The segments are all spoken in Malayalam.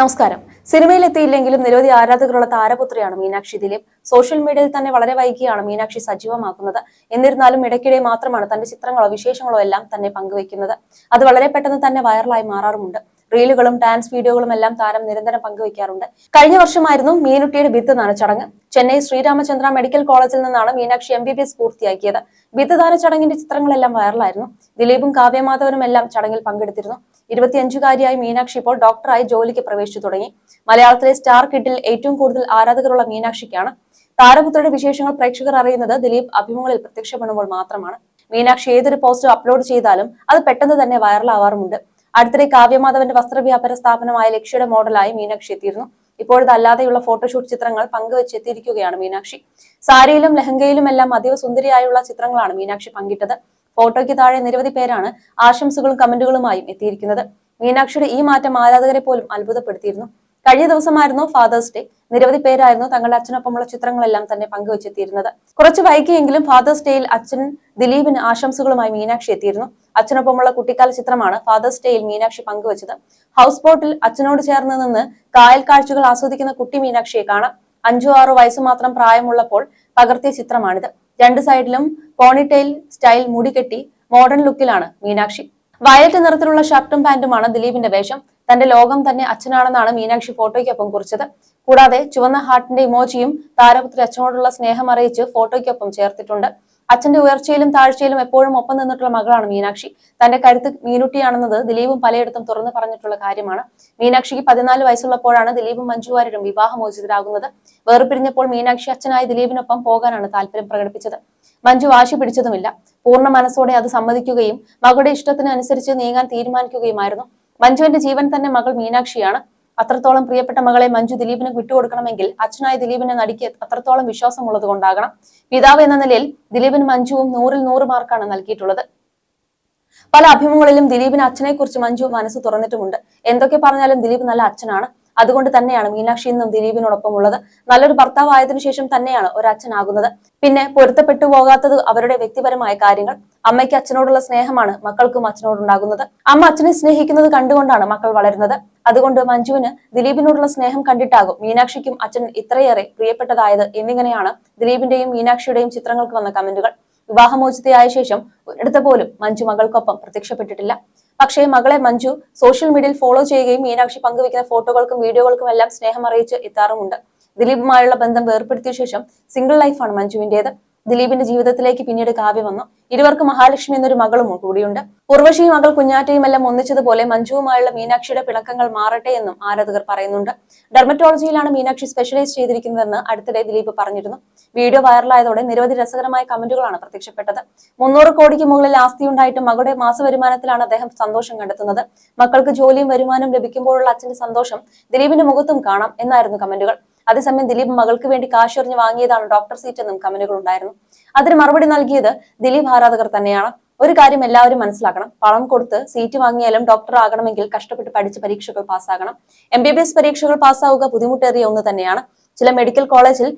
നമസ്കാരം. സിനിമയിൽ എത്തിയില്ലെങ്കിലും നിരവധി ആരാധകരുള്ള താരപുത്രിയാണ് മീനാക്ഷി ദിലീപ്. സോഷ്യൽ മീഡിയയിൽ തന്നെ വളരെ വൈകിയാണ് മീനാക്ഷി സജീവമാക്കുന്നത്. എന്നിരുന്നാലും ഇടയ്ക്കിടെ മാത്രമാണ് തന്റെ ചിത്രങ്ങളോ വിശേഷങ്ങളോ എല്ലാം തന്നെ പങ്കുവയ്ക്കുന്നത്. അത് വളരെ പെട്ടെന്ന് തന്നെ വൈറലായി മാറാറുമുണ്ട്. റീലുകളും ഡാൻസ് വീഡിയോകളും എല്ലാം താരം നിരന്തരം പങ്കുവയ്ക്കാറുണ്ട്. കഴിഞ്ഞ വർഷമായിരുന്നു മീനുട്ടിയുടെ ബിത്ത് നാണ ചടങ്ങ്. ചെന്നൈ ശ്രീരാമചന്ദ്ര മെഡിക്കൽ കോളേജിൽ നിന്നാണ് Meenakshi M B B S പൂർത്തിയാക്കിയത്. ബിത്ത് ദാന ചടങ്ങിന്റെ ചിത്രങ്ങളെല്ലാം വൈറലായിരുന്നു. ദിലീപും കാവ്യമാധവനും എല്ലാം ചടങ്ങിൽ പങ്കെടുത്തിരുന്നു. ഇരുപത്തിയഞ്ചുകാരിയായി മീനാക്ഷി ഇപ്പോൾ ഡോക്ടറായി ജോലിക്ക് പ്രവേശിച്ചു തുടങ്ങി. മലയാളത്തിലെ സ്റ്റാർ കിഡിൽ ഏറ്റവും കൂടുതൽ ആരാധകരുള്ള മീനാക്ഷിക്കാണ്. താരപുത്രയുടെ വിശേഷങ്ങൾ പ്രേക്ഷകർ അറിയുന്നത് ദിലീപ് അഭിമുഖങ്ങളിൽ പ്രത്യക്ഷപ്പെടുമ്പോൾ മാത്രമാണ്. മീനാക്ഷി ഏതൊരു പോസ്റ്റ് അപ്ലോഡ് ചെയ്താലും അത് പെട്ടെന്ന് തന്നെ വൈറലാവാറുമുണ്ട്. അടുത്തിടെ കാവ്യമാധവന്റെ വസ്ത്രവ്യാപാര സ്ഥാപനമായ ലക്ഷ്യയുടെ മോഡലായി മീനാക്ഷി എത്തിയിരുന്നു. ഇപ്പോഴത്തെ അല്ലാതെയുള്ള ഫോട്ടോഷൂട്ട് ചിത്രങ്ങൾ പങ്കുവച്ചെത്തിയിരിക്കുകയാണ് മീനാക്ഷി. സാരിയിലും ലഹങ്കയിലും എല്ലാം അതീവ സുന്ദരിയായുള്ള ചിത്രങ്ങളാണ് മീനാക്ഷി പങ്കിട്ടത്. ഫോട്ടോയ്ക്ക് താഴെ നിരവധി പേരാണ് ആശംസകളും കമന്റുകളുമായും എത്തിയിരിക്കുന്നത്. മീനാക്ഷിയുടെ ഈ മാറ്റം ആരാധകരെ പോലും അത്ഭുതപ്പെടുത്തിയിരുന്നു. കഴിഞ്ഞ ദിവസമായിരുന്നു ഫാദേഴ്സ് ഡേ. നിരവധി പേരായിരുന്നു തങ്ങളുടെ അച്ഛനൊപ്പമുള്ള ചിത്രങ്ങളെല്ലാം തന്നെ പങ്കുവച്ചെത്തിയിരുന്നത്. കുറച്ച് വൈകിയെങ്കിലും ഫാദേഴ്സ് ഡേയിൽ അച്ഛൻ ദിലീപിന് ആശംസകളുമായി മീനാക്ഷി എത്തിയിരുന്നു. അച്ഛനൊപ്പമുള്ള കുട്ടിക്കാല ചിത്രമാണ് ഫാദേഴ്സ് ഡേയിൽ മീനാക്ഷി പങ്കുവച്ചത്. ഹൗസ് ബോട്ടിൽ അച്ഛനോട് ചേർന്ന് നിന്ന് കായൽ കാഴ്ചകൾ ആസ്വദിക്കുന്ന കുട്ടി മീനാക്ഷിയെ കാണാം. അഞ്ചോ ആറോ വയസ്സ് മാത്രം പ്രായമുള്ളപ്പോൾ പകർത്തിയ ചിത്രമാണിത്. രണ്ട് സൈഡിലും പോണിടെയിൽ സ്റ്റൈൽ മുടി കെട്ടി മോഡേൺ ലുക്കിലാണ് മീനാക്ഷി. വയലറ്റ് നിറത്തിലുള്ള ഷർട്ടും പാന്റുമാണ് ദിലീപിന്റെ വേഷം. തന്റെ ലോകം തന്നെ അച്ഛനാണെന്നാണ് മീനാക്ഷി ഫോട്ടോയ്ക്കൊപ്പം കുറിച്ചത്. കൂടാതെ ചുവന്ന ഹാർട്ടിന്റെ ഇമോജിയും താരപുത്രി അച്ഛനോടുള്ള സ്നേഹം അറിയിച്ച് ഫോട്ടോയ്ക്കൊപ്പം ചേർത്തിട്ടുണ്ട്. അച്ഛന്റെ ഉയർച്ചയിലും താഴ്ചയിലും എപ്പോഴും ഒപ്പം നിന്നിട്ടുള്ള മകളാണ് മീനാക്ഷി. തന്റെ കരുത്ത് മീനുട്ടിയാണെന്നത് ദിലീപും പലയിടത്തും തുറന്നു പറഞ്ഞിട്ടുള്ള കാര്യമാണ്. മീനാക്ഷിക്ക് പതിനാല് വയസ്സുള്ളപ്പോഴാണ് ദിലീപും മഞ്ജു വാര്യരും വിവാഹമോചിതരാകുന്നത് വേർപിരിഞ്ഞപ്പോൾ മീനാക്ഷി അച്ഛനായ ദിലീപിനൊപ്പം പോകാനാണ് താല്പര്യം പ്രകടിപ്പിച്ചത്. മഞ്ജു വാശി പിടിച്ചതുമില്ല. പൂർണ മനസ്സോടെ അത് സമ്മതിക്കുകയും മകളുടെ ഇഷ്ടത്തിനനുസരിച്ച് നീങ്ങാൻ തീരുമാനിക്കുകയുമായിരുന്നു. മഞ്ജുവിന്റെ ജീവൻ തന്നെ മകൾ മീനാക്ഷിയാണ്. അത്രത്തോളം പ്രിയപ്പെട്ട മകളെ മഞ്ജു ദിലീപിന് വിട്ടുകൊടുക്കണമെങ്കിൽ അച്ഛനായ ദിലീപിനെ നടിക്ക് അത്രത്തോളം വിശ്വാസമുള്ളത് കൊണ്ടാകണം. പിതാവ് എന്ന നിലയിൽ ദിലീപിന് മഞ്ജുവും നൂറിൽ നൂറ് മാർക്കാണ് നൽകിയിട്ടുള്ളത്. പല അഭിമുഖങ്ങളിലും ദിലീപിന് അച്ഛനെ കുറിച്ച് മഞ്ജു മനസ്സ് തുറന്നിട്ടുമുണ്ട്. എന്തൊക്കെ പറഞ്ഞാലും ദിലീപ് നല്ല അച്ഛനാണ്. അതുകൊണ്ട് തന്നെയാണ് മീനാക്ഷി ഇന്നും ദിലീപിനോടൊപ്പം ഉള്ളത് നല്ലൊരു ഭർത്താവ് ആയതിനു ശേഷം തന്നെയാണ് ഒരു അച്ഛനാകുന്നത് പിന്നെ പൊരുത്തപ്പെട്ടു പോകാത്തത് അവരുടെ വ്യക്തിപരമായ കാര്യങ്ങൾ. അമ്മയ്ക്ക് അച്ഛനോടുള്ള സ്നേഹമാണ് മക്കൾക്കും അച്ഛനോടുണ്ടാകുന്നത്. അമ്മ അച്ഛനെ സ്നേഹിക്കുന്നത് കണ്ടുകൊണ്ടാണ് മക്കൾ വളരുന്നത്. അതുകൊണ്ട് മഞ്ജുവിന് ദിലീപിനോടുള്ള സ്നേഹം കണ്ടിട്ടാകും മീനാക്ഷിക്കും അച്ഛൻ ഇത്രയേറെ പ്രിയപ്പെട്ടതായത് എന്നിങ്ങനെയാണ് ദിലീപിന്റെയും മീനാക്ഷിയുടെയും ചിത്രങ്ങൾക്ക് വന്ന കമന്റുകൾ. വിവാഹമോചിതയായ ശേഷം ഒരിടത്ത് പോലും മഞ്ജു മകൾക്കൊപ്പം പ്രത്യക്ഷപ്പെട്ടിട്ടില്ല. പക്ഷേ മകളെ മഞ്ജു സോഷ്യൽ മീഡിയയിൽ ഫോളോ ചെയ്യുകയും മീനാക്ഷി പങ്കുവയ്ക്കുന്ന ഫോട്ടോകൾക്കും വീഡിയോകൾക്കും എല്ലാം സ്നേഹം അറിയിച്ച് എത്താറുമുണ്ട്. ദിലീപുമായുള്ള ബന്ധം വേർപ്പെടുത്തിയ ശേഷം സിംഗിൾ ലൈഫാണ് മഞ്ജുവിന്റേത്. ദിലീപിന്റെ ജീവിതത്തിലേക്ക് പിന്നീട് കാവ്യ വന്നു. ഇരുവർക്ക് മഹാലക്ഷ്മി എന്നൊരു മകളും കൂടിയുണ്ട്. ഉർവശിയും മകൾ കുഞ്ഞാറ്റയും എല്ലാം ഒന്നിച്ചതുപോലെ മഞ്ജുവുമായുള്ള മീനാക്ഷിയുടെ പിണക്കങ്ങൾ മാറട്ടെ എന്നും ആരാധകർ പറയുന്നുണ്ട്. ഡെർമറ്റോളജിയിലാണ് മീനാക്ഷി സ്പെഷ്യലൈസ് ചെയ്തിരിക്കുന്നതെന്ന് അടുത്തിടെ ദിലീപ് പറഞ്ഞിരുന്നു. വീഡിയോ വൈറലായതോടെ നിരവധി രസകരമായ കമന്റുകളാണ് പ്രത്യക്ഷപ്പെട്ടത്. മുന്നൂറ് കോടിക്ക് മുകളിൽ ആസ്തിയുണ്ടായിട്ടും മകളുടെ മാസവരുമാനത്തിലാണ് അദ്ദേഹം സന്തോഷം കണ്ടെത്തുന്നത്. മക്കൾക്ക് ജോലിയും വരുമാനവും ലഭിക്കുമ്പോഴുള്ള അച്ഛന്റെ സന്തോഷം ദിലീപിന്റെ മുഖത്തും കാണാം എന്നായിരുന്നു കമന്റുകൾ. അതേസമയം ദിലീപ് മകൾക്ക് വേണ്ടി കാശെറിഞ്ഞ് വാങ്ങിയതാണ് ഡോക്ടർ സീറ്റ് എന്നും കമന്റുകൾ ഉണ്ടായിരുന്നു. അതിന് മറുപടി നൽകിയത് ദിലീപ് ആരാധകർ തന്നെയാണ്. ഒരു കാര്യം എല്ലാവരും മനസ്സിലാക്കണം. പണം കൊടുത്ത് സീറ്റ് വാങ്ങിയാലും ഡോക്ടർ ആകണമെങ്കിൽ കഷ്ടപ്പെട്ട് പഠിച്ച് പരീക്ഷകൾ പാസ്സാകണം. എം പരീക്ഷകൾ പാസ്സാവുക ബുദ്ധിമുട്ടേറിയ ഒന്ന് തന്നെയാണ്. ചില മെഡിക്കൽ കോളേജിൽ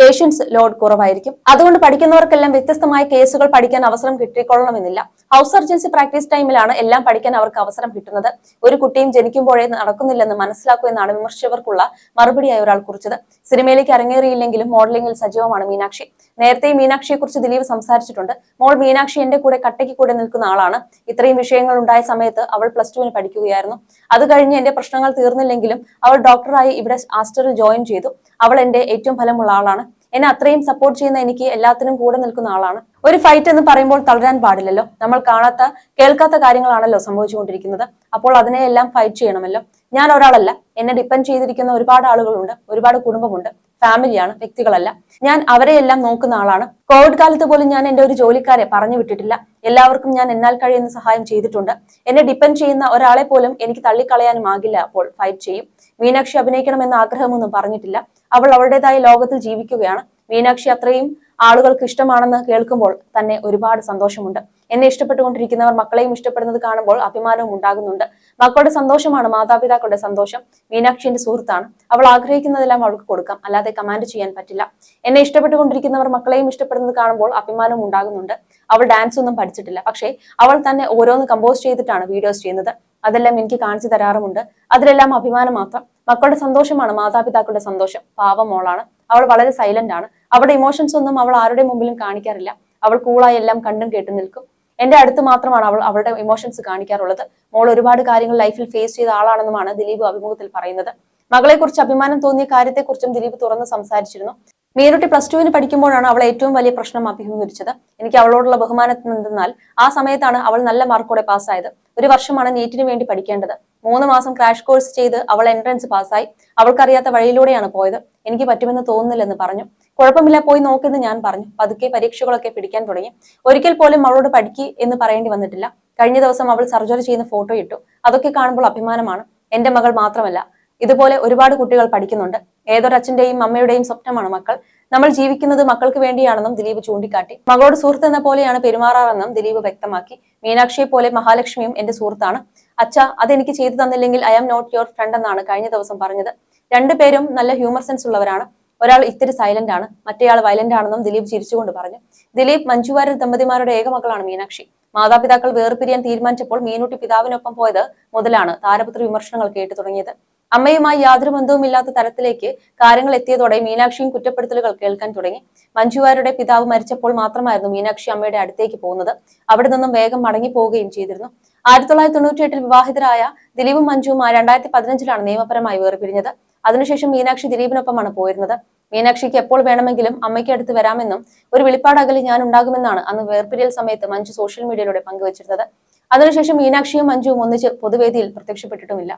പേഷ്യൻസ് ലോഡ് കുറവായിരിക്കും. അതുകൊണ്ട് പഠിക്കുന്നവർക്കെല്ലാം വ്യത്യസ്തമായ കേസുകൾ പഠിക്കാൻ അവസരം കിട്ടിക്കൊള്ളണമെന്നില്ല. ഹൗസ് സർജൻസി പ്രാക്ടീസ് ടൈമിലാണ് എല്ലാം പഠിക്കാൻ അവർക്ക് അവസരം കിട്ടുന്നത്. ഒരു കുട്ടിയും ജനിക്കുമ്പോഴേ നടക്കുന്നില്ലെന്ന് മനസ്സിലാക്കൂ എന്നാണ് വിമർശകർക്കുള്ള മറുപടിയായി ഒരാൾ കുറിച്ചത്. സിനിമയിലേക്ക് അരങ്ങേറിയില്ലെങ്കിലും മോഡലിംഗിൽ സജീവമാണ് മീനാക്ഷി. നേരത്തെ മീനാക്ഷിയെ കുറിച്ച് ദിലീപ് സംസാരിച്ചിട്ടുണ്ട്. മോൾ മീനാക്ഷി എന്റെ കൂടെ കട്ടയ്ക്ക് കൂടെ നിൽക്കുന്ന ആളാണ്. ഇത്രയും വിഷയങ്ങൾ ഉണ്ടായ സമയത്ത് അവൾ പ്ലസ് ടുവിന് പഠിക്കുകയായിരുന്നു. അത് കഴിഞ്ഞ് എന്റെ പ്രശ്നങ്ങൾ തീർന്നില്ലെങ്കിലും അവൾ ഡോക്ടറായി ഇവിടെ ആസ്റ്ററിൽ ജോയിൻ ചെയ്തു. അവൾ എന്റെ ഏറ്റവും ഫലമുള്ള ആളാണ്. എന്നെ അത്രയും സപ്പോർട്ട് ചെയ്യുന്ന എനിക്ക് എല്ലാത്തിനും കൂടെ നിൽക്കുന്ന ആളാണ്. ഒരു ഫൈറ്റ് എന്ന് പറയുമ്പോൾ തളരാൻ പാടില്ലല്ലോ. നമ്മൾ കാണാത്ത കേൾക്കാത്ത കാര്യങ്ങളാണല്ലോ സംഭവിച്ചുകൊണ്ടിരിക്കുന്നത്. അപ്പോൾ അതിനെ എല്ലാം ഫൈറ്റ് ചെയ്യണമല്ലോ. ഞാൻ ഒരാളല്ല. എന്നെ ഡിപ്പെൻഡ് ചെയ്തിരിക്കുന്ന ഒരുപാട് ആളുകളുണ്ട്. ഒരുപാട് കുടുംബമുണ്ട്. ഫാമിലിയാണ് വ്യക്തികളല്ല. ഞാൻ അവരെയെല്ലാം നോക്കുന്ന ആളാണ്. കോവിഡ് കാലത്ത് പോലും ഞാൻ എന്റെ ഒരു ജോലിക്കാരെ പറഞ്ഞു വിട്ടിട്ടില്ല. എല്ലാവർക്കും ഞാൻ എന്നാൽ കഴിയുന്ന സഹായം ചെയ്തിട്ടുണ്ട്. എന്നെ ഡിപ്പെൻഡ് ചെയ്യുന്ന ഒരാളെ പോലും എനിക്ക് തള്ളിക്കളയാനും ആകില്ല അപ്പോൾ ഫൈറ്റ് ചെയ്യും. മീനാക്ഷി അഭിനയിക്കണമെന്ന ആഗ്രഹമൊന്നും പറഞ്ഞിട്ടില്ല. അവൾ അവളുടേതായ ലോകത്തിൽ ജീവിക്കുകയാണ്. മീനാക്ഷി അത്രയും ആളുകൾക്ക് ഇഷ്ടമാണെന്ന് കേൾക്കുമ്പോൾ തന്നെ ഒരുപാട് സന്തോഷമുണ്ട്. എന്നെ ഇഷ്ടപ്പെട്ടുകൊണ്ടിരിക്കുന്നവർ മക്കളെയും ഇഷ്ടപ്പെടുന്നത് കാണുമ്പോൾ അഭിമാനവും ഉണ്ടാകുന്നുണ്ട്. മക്കളുടെ സന്തോഷമാണ് മാതാപിതാക്കളുടെ സന്തോഷം. മീനാക്ഷി എന്റെ സുഹൃത്താണ്. അവൾ ആഗ്രഹിക്കുന്നതെല്ലാം അവൾക്ക് കൊടുക്കാം. അല്ലാതെ കമാൻഡ് ചെയ്യാൻ പറ്റില്ല. എന്നെ ഇഷ്ടപ്പെട്ടുകൊണ്ടിരിക്കുന്നവർ മക്കളെയും ഇഷ്ടപ്പെടുന്നത് കാണുമ്പോൾ അഭിമാനവും ഉണ്ടാകുന്നുണ്ട്. അവൾ ഡാൻസ് ഒന്നും പഠിച്ചിട്ടില്ല. പക്ഷേ അവൾ തന്നെ ഓരോന്ന് കമ്പോസ് ചെയ്തിട്ടാണ് വീഡിയോസ് ചെയ്യുന്നത്. അതെല്ലാം എനിക്ക് കാണിച്ചു തരാറുമുണ്ട്. അതിലെല്ലാം അഭിമാനം മാത്രം. മക്കളുടെ സന്തോഷമാണ് മാതാപിതാക്കളുടെ സന്തോഷം. പാവം മോളാണ്. അവൾ വളരെ സൈലന്റ് ആണ്. അവളുടെ ഇമോഷൻസ് ഒന്നും അവൾ ആരുടെ മുമ്പിലും കാണിക്കാറില്ല. അവൾ കൂളായി എല്ലാം കണ്ടും കേട്ടും നിൽക്കും. എന്റെ അടുത്ത് മാത്രമാണ് അവൾ അവളുടെ ഇമോഷൻസ് കാണിക്കാറുള്ളത്. മോൾ ഒരുപാട് കാര്യങ്ങൾ ലൈഫിൽ ഫേസ് ചെയ്ത ആളാണെന്നുമാണ് ദിലീപ് അഭിമുഖത്തിൽ പറയുന്നത്. മകളെക്കുറിച്ച് അഭിമാനം തോന്നിയ കാര്യത്തെക്കുറിച്ചും ദിലീപ് തുറന്ന് സംസാരിച്ചിരുന്നു. മീനുട്ടി പ്ലസ് ടുവിന് പഠിക്കുമ്പോഴാണ് അവൾ ഏറ്റവും വലിയ പ്രശ്നം അഭിമുഖീകരിച്ചത്. എനിക്ക് അവളോടുള്ള ബഹുമാനത്തിൽ എന്തെന്നാൽ ആ സമയത്താണ് അവൾ നല്ല മാർക്കോടെ പാസ്സായത് ഒരു വർഷമാണ് നീറ്റിന് വേണ്ടി പഠിക്കേണ്ടത്. മൂന്ന് മാസം ക്രാഷ് കോഴ്സ് ചെയ്ത് അവൾ എൻട്രൻസ് പാസ്സായി അവൾക്കറിയാത്ത വഴിയിലൂടെയാണ് പോയത്. എനിക്ക് പറ്റുമെന്ന് തോന്നുന്നില്ലെന്ന് പറഞ്ഞു. കുഴപ്പമില്ല പോയി നോക്കെന്ന് ഞാൻ പറഞ്ഞു. പതുക്കെ പരീക്ഷകളൊക്കെ പിടിക്കാൻ തുടങ്ങി. ഒരിക്കൽ പോലും അവളോട് പഠിക്കി എന്ന് പറയേണ്ടി വന്നിട്ടില്ല. കഴിഞ്ഞ ദിവസം അവൾ സർജറി ചെയ്യുന്ന ഫോട്ടോ ഇട്ടു. അതൊക്കെ കാണുമ്പോൾ അഭിമാനമാണ്. എന്റെ മകൾ മാത്രമല്ല. ഇതുപോലെ ഒരുപാട് കുട്ടികൾ പഠിക്കുന്നുണ്ട്. ഏതൊരച്ഛന്റെയും അമ്മയുടെയും സ്വപ്നമാണ് മക്കൾ. നമ്മൾ ജീവിക്കുന്നത് മക്കൾക്ക് വേണ്ടിയാണെന്നും ദിലീപ് ചൂണ്ടിക്കാട്ടി. മകളോട് സുഹൃത്ത് എന്ന പോലെയാണ് പെരുമാറാറെന്നും ദിലീപ് വ്യക്തമാക്കി. മീനാക്ഷിയെ പോലെ മഹാലക്ഷ്മിയും എന്റെ സുഹൃത്താണ്. അച്ഛ അതെനിക്ക് ചെയ്തു തന്നില്ലെങ്കിൽ I am not your friend എന്നാണ് കഴിഞ്ഞ ദിവസം പറഞ്ഞത്. രണ്ടുപേരും നല്ല ഹ്യൂമർ സെൻസ് ഉള്ളവരാണ്. ഒരാൾ ഇത്തിരി സൈലന്റ് ആണ് മറ്റേയാൾ വയലന്റ് ആണെന്നും ദിലീപ് ചിരിച്ചുകൊണ്ട് പറഞ്ഞു. ദിലീപ് മഞ്ജുവാരൽ ദമ്പതിമാരുടെ ഏക മകളാണ് മീനാക്ഷി. മാതാപിതാക്കൾ വേർപിരിയാൻ തീരുമാനിച്ചപ്പോൾ മീനുട്ടി പിതാവിനൊപ്പം പോയത് മുതലാണ് താരപുത്ര വിമർശനങ്ങൾ കേട്ടു തുടങ്ങിയത്. അമ്മയുമായി യാതൊരു ബന്ധവുമില്ലാത്ത തരത്തിലേക്ക് കാര്യങ്ങൾ എത്തിയതോടെ മീനാക്ഷിയും കുറ്റപ്പെടുത്തലുകൾ കേൾക്കാൻ തുടങ്ങി. മഞ്ജുവാരുടെ പിതാവ് മരിച്ചപ്പോൾ മാത്രമായിരുന്നു മീനാക്ഷി അമ്മയുടെ അടുത്തേക്ക് പോകുന്നത്. അവിടെ നിന്നും വേഗം മടങ്ങി പോവുകയും ചെയ്തിരുന്നു. ആയിരത്തി തൊള്ളായിരത്തി തൊണ്ണൂറ്റി എട്ടിൽ വിവാഹിതരായ ദിലീപും മഞ്ജുവും രണ്ടായിരത്തി പതിനഞ്ചിലാണ് നിയമപരമായി വേർപിരിഞ്ഞത്. അതിനുശേഷം മീനാക്ഷി ദിലീപിനൊപ്പമാണ് പോയിരുന്നത്. മീനാക്ഷിക്ക് എപ്പോൾ വേണമെങ്കിലും അമ്മയ്ക്ക് അടുത്ത് വരാമെന്നും ഒരു വെളിപ്പാടകലിൽ ഞാൻ ഉണ്ടാകുമെന്നാണ് അന്ന് വേർപിരിയൽ സമയത്ത് മഞ്ജു സോഷ്യൽ മീഡിയയിലൂടെ പങ്കുവച്ചിരുന്നത്. അതിനുശേഷം മീനാക്ഷിയും മഞ്ജുവും ഒന്നിച്ച് പൊതുവേദിയിൽ പ്രത്യക്ഷപ്പെട്ടിട്ടുമില്ല.